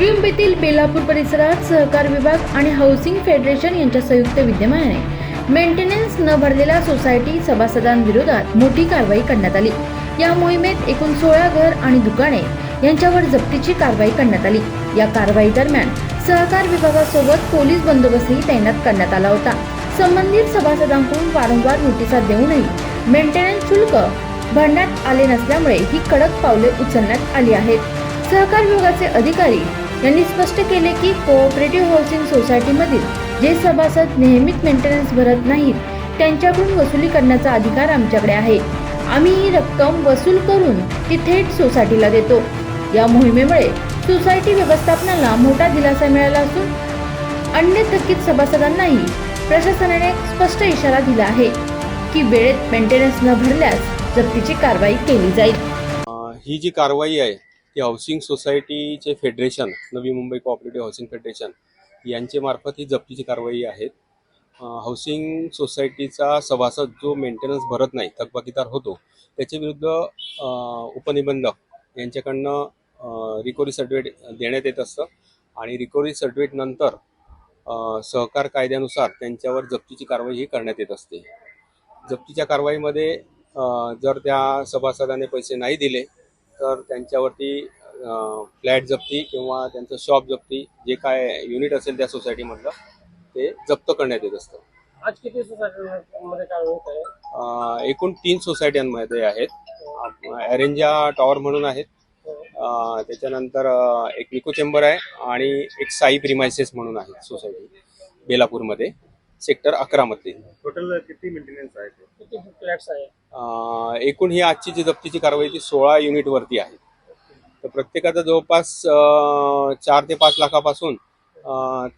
बेलापूर परिसरात सहकार विभाग आणि हाऊसिंग फेडरेशन यांच्या संयुक्त विद्यमाने मेंटेनन्स न भरलेल्या सोसायटी सभासदांविरोधात मोठी कारवाई करण्यात आली. या मोहिमेत एकूण सोळा घर आणि दुकाने यांच्यावर जप्तीची कारवाई करण्यात आली. या कारवाई दरम्यान सहकार विभागासोबत पोलीस बंदोबस्तही तैनात करण्यात आला होता. संबंधित सभासदांकडून वारंवार नोटिसा देऊनही मेंटेनन्स शुल्क भरण्यात आले नसल्यामुळे ही कडक पावले उचलण्यात आली आहेत. सहकार विभागाचे अधिकारी यांनी स्पष्ट केले की कोऑपरेटिव्ह हाऊसिंग सोसायटीमधील जे सभासद नेहमीच मेंटेनन्स भरत नाहीत त्यांच्याकडून वसुली करण्याचा अधिकार आमच्याकडे आहे. आम्ही ही रक्कम वसूल करून ती थेट सोसायटीला देतो. या मोहिमेमुळे सोसायटी व्यवस्थापनाला मोठा दिलासा मिळाला असून अन्य थकीत सभासदांनाही प्रशासनाने स्पष्ट इशारा दिला आहे की वेळेत मेंटेनन्स न भरल्यास जप्तीची कारवाई केली जाईल. ही जी कारवाई आहे ती हाऊसिंग सोसायटीचे federation Navi Mumbai cooperative housing federation यांचे मार्फत ही जप्तीची कारवाई आहे. हाऊसिंग सोसायटीचा सभासद जो मेंटेनन्स भरत नाही थकबाकीदार होतो त्याच्या विरुद्ध उपनिबंधक यांच्याकडनं रिकव्हरी सर्टिफिकेट देण्यात येत असतं आणि रिकव्हरी सर्टिफिकेट नंतर सहकार कायद्यानुसार त्यांच्यावर जप्तीची कारवाई ही करण्यात येत असते. जप्तीच्या कारवाईमध्ये जर त्या सभासदाने पैसे नाही दिले तर त्यांच्यावरती फ्लॅट जप्ती किंवा त्यांचं शॉप जप्ती जे काय युनिट असेल त्या सोसायटीमधलं ते जप्त करण्यात येत असतं. आज किती सोसायटीमध्ये काय होत आहे? अ, एकूण तीन सोसायट्यांमध्ये आहेत. अरेंजा टॉवर म्हणून आहेत. त्याच्यानंतर एक निको चेंबर आहे आणि एक साई प्रिमायसेस म्हणून आहे सोसायटी बेलापूरमध्ये. सेक्टर अकरामध्ये टोटल किती मेंटेनन्स आहे ते? किती फ्लॅट्स आहे? अ, एकूण ही आजची जी जप्तीची कारवाई ती सोळा युनिटवरती आहे. तर प्रत्येकाचा जवळपास चार ते पाच लाखापासून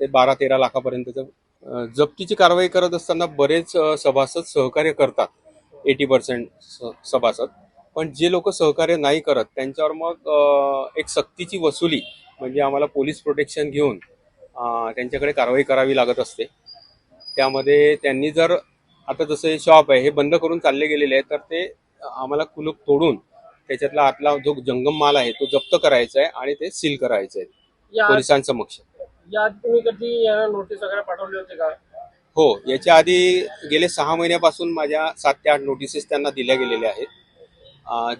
ते बारा तेरा लाखापर्यंतचं अ, जप्तीची कारवाई करत असताना बरेच सभासद सहकार्य करतात. एटी पर्सेंट सभासद. पण जे लोक सहकार्य नाही करत त्यांच्यावर मग एक सक्तीची वसुली म्हणजे आम्हाला पोलीस प्रोटेक्शन घेऊन त्यांच्याकडे कारवाई करावी लागत असते. त्यामध्ये त्यांनी जर आता जसं हे शॉप आहे हे बंद करून चालले गेलेले आहे तर ते आम्हाला कुलूप तोडून त्याच्यातला आतला जो जंगम माल आहे तो जप्त करायचा आहे आणि ते सील करायचं आहे पोलिसांसमक्ष. या आधी तुम्ही कधी यांना नोटीस वगैरे पाठवली होती का? हो याच्या आधी गेले सहा महिन्यापासून माझ्या सात ते आठ नोटिसेस त्यांना दिल्या गेलेल्या आहेत.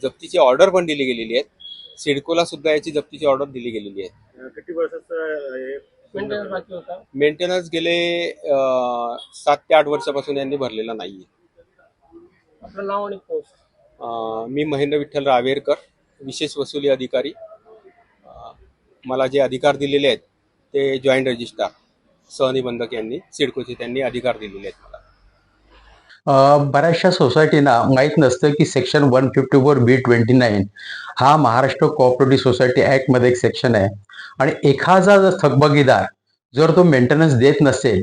जप्तीची ऑर्डर पण दिली गेलेली आहे सिडकोला सुद्धा याची जप्तीची ऑर्डर दिली गेलेली आहे. किती वर्षाचं मेंटेनन्स बाकी होता? मेंटेनन्स गेले अं, सात ते आठ वर्षापासून यांनी भरलेला नाहीये. आपलं नाव आणि पोस्ट अं, मी महेंद्र विठ्ठल रावेरकर विशेष वसुली अधिकारी. अं, मला जे अधिकार दिलेले आहेत ते जॉईंट रजिस्ट्रार सहनिबंधक यांनी सिडकोचे त्यांनी अधिकार दिलेले आहेत मला. अ, बऱ्याचशा सोसायटीना माहीत नसतं की section one fifty four B twenty nine हा महाराष्ट्र कोऑपरेटिव्ह सोसायटी ॲक्टमध्ये एक सेक्शन आहे. आणि एखादा जर थकबगीदार जर तो मेंटेनन्स देत नसेल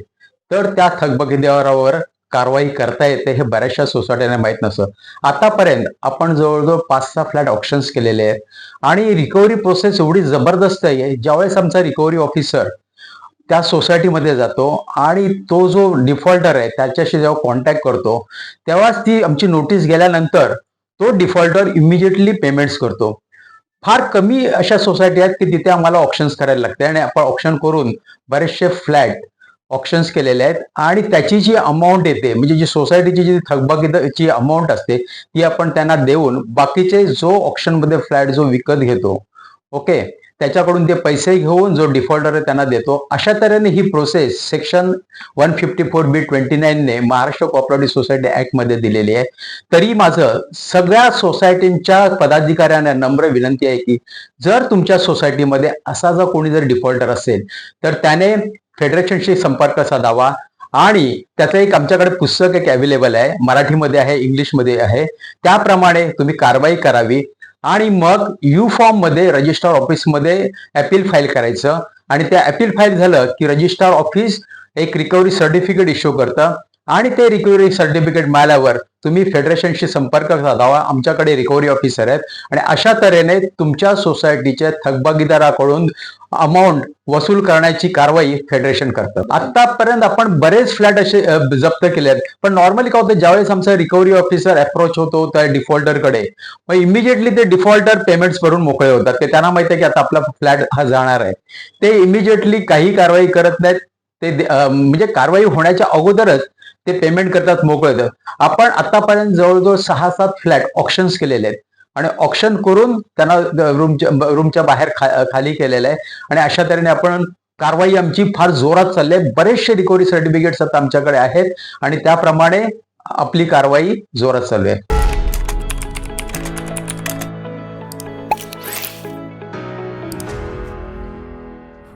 तर त्या थकबगीदारावर कारवाई करता येते हे बऱ्याचशा सोसायट्यांना माहीत नसतं. आतापर्यंत आपण जवळजवळ पाच सहा फ्लॅट ऑप्शन्स केलेले आहेत. आणि रिकव्हरी प्रोसेस एवढी जबरदस्त आहे ज्यावेळेस आमचा रिकव्हरी ऑफिसर त्या सोसायटीमध्ये जातो आणि तो जो डिफॉल्टर आहे त्याच्याशी जेव्हा कॉन्टॅक्ट करतो तेव्हाच ती आमची नोटीस गेल्यानंतर तो डिफॉल्टर इमिजिएटली पेमेंट्स करतो. फार कमी अशा सोसायटी आहेत की तिथे आम्हाला ऑप्शन्स करायला लागते. आणि आपण ऑप्शन करून बरेचसे फ्लॅट ऑप्शन्स केलेले आहेत. आणि त्याची जी अमाऊंट येते म्हणजे जी सोसायटीची जी थकबाकीची अमाऊंट असते ती आपण त्यांना देऊन बाकीचे जो ऑप्शनमध्ये फ्लॅट जो विकत घेतो ओके त्याच्याकडून ते पैसे घेऊन जो डिफॉल्टर आहे त्यांना देतो. अशा तऱ्हेने ही process section one fifty four B twenty नाईनने Maharashtra cooperative society ऍक्टमध्ये दिलेली आहे. तरी माझं सगळ्या सोसायटींच्या पदाधिकाऱ्यांना नम्र विनंती आहे की जर तुमच्या सोसायटीमध्ये असा जर कोणी जर डिफॉल्टर असेल तर त्याने फेडरेशनशी संपर्क साधावा आणि त्याचं एक आमच्याकडे पुस्तक एक अवेलेबल आहे. मराठीमध्ये आहे इंग्लिशमध्ये आहे. त्याप्रमाणे तुम्ही कारवाई करावी. आणि मग यू फॉर्ममध्ये रजिस्ट्रार ऑफिसमध्ये अपील फाईल करायचं. आणि त्या अपील फाईल झालं की रजिस्ट्रार ऑफिस एक रिकव्हरी सर्टिफिकेट इश्यू करतं. आणि ते रिकव्हरी सर्टिफिकेट मिळाल्यावर तुम्ही फेडरेशनशी संपर्क साधावा. आमच्याकडे रिकव्हरी ऑफिसर आहेत. आणि अशा तऱ्हेने तुमच्या सोसायटीच्या थकबागीदाराकडून अमाऊंट वसूल करण्याची कारवाई फेडरेशन करतात. आतापर्यंत आपण बरेच फ्लॅट असे जप्त केले आहेत. पण नॉर्मली काय होतं ज्यावेळेस आमचा रिकव्हरी ऑफिसर अप्रोच होतो त्या डिफॉल्टरकडे मग इमिजिएटली ते डिफॉल्टर पेमेंट्स भरून मोकळे होतात. ते त्यांना माहिती आहे की आता आपला फ्लॅट हा जाणार आहे. ते इमिजिएटली काही कारवाई करत नाहीत. ते म्हणजे कारवाई होण्याच्या अगोदरच ते पेमेंट करतात मोकळं होतात आपण आतापर्यंत जवळजवळ सहा सात फ्लॅट ऑप्शन्स केलेले आहेत. आणि ऑप्शन करून त्यांना रूमच्या रूमच्या बाहेर खा- खाली केलेलं आहे. आणि अशा तऱ्हेने आपण कारवाई आमची फार जोरात चालली आहे. बरेचसे रिकव्हरी सर्टिफिकेट्स आता आमच्याकडे आहेत. आणि त्याप्रमाणे आपली कारवाई जोरात चालू आहे.